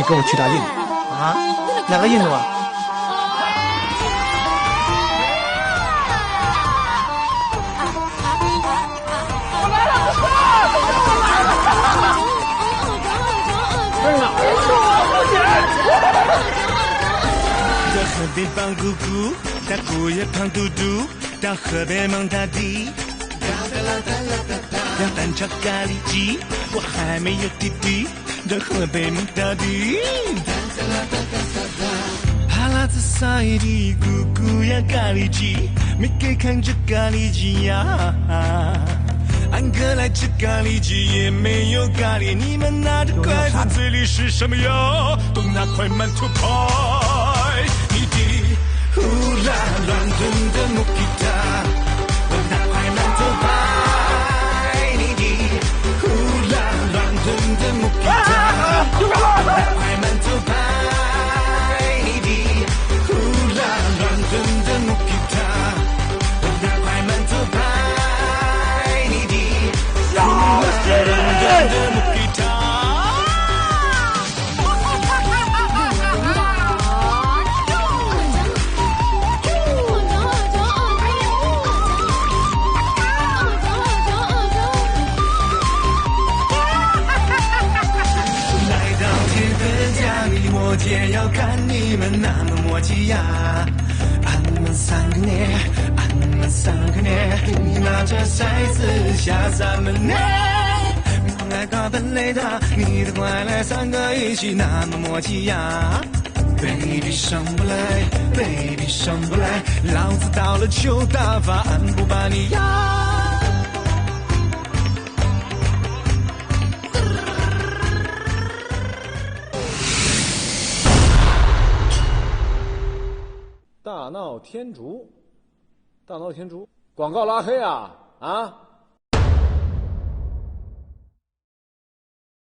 你跟我去打印度啊？哪个印度啊？在河边放姑姑，大姑爷胖嘟嘟，到河边蒙大地。要蛋炒咖喱鸡，我还没有弟弟，到河边蒙大地。哈喇子撒一地，姑姑呀咖喱鸡，没给看这咖喱鸡呀。安哥来吃咖喱鸡，也没有咖喱。你们拿着筷子，嘴里是什么呀？都拿块馒头拍。你的呼啦乱炖的木我姐要看你们那么默契呀。俺们三个呢，俺们三个呢，你拿着骰子下三门呢。我来打本雷达，你的快来，三个一起那么默契呀。baby 上不来，baby 上不来，老子到了就打发，俺不把你压。大闹天竺，大闹天竺，广告拉黑啊啊！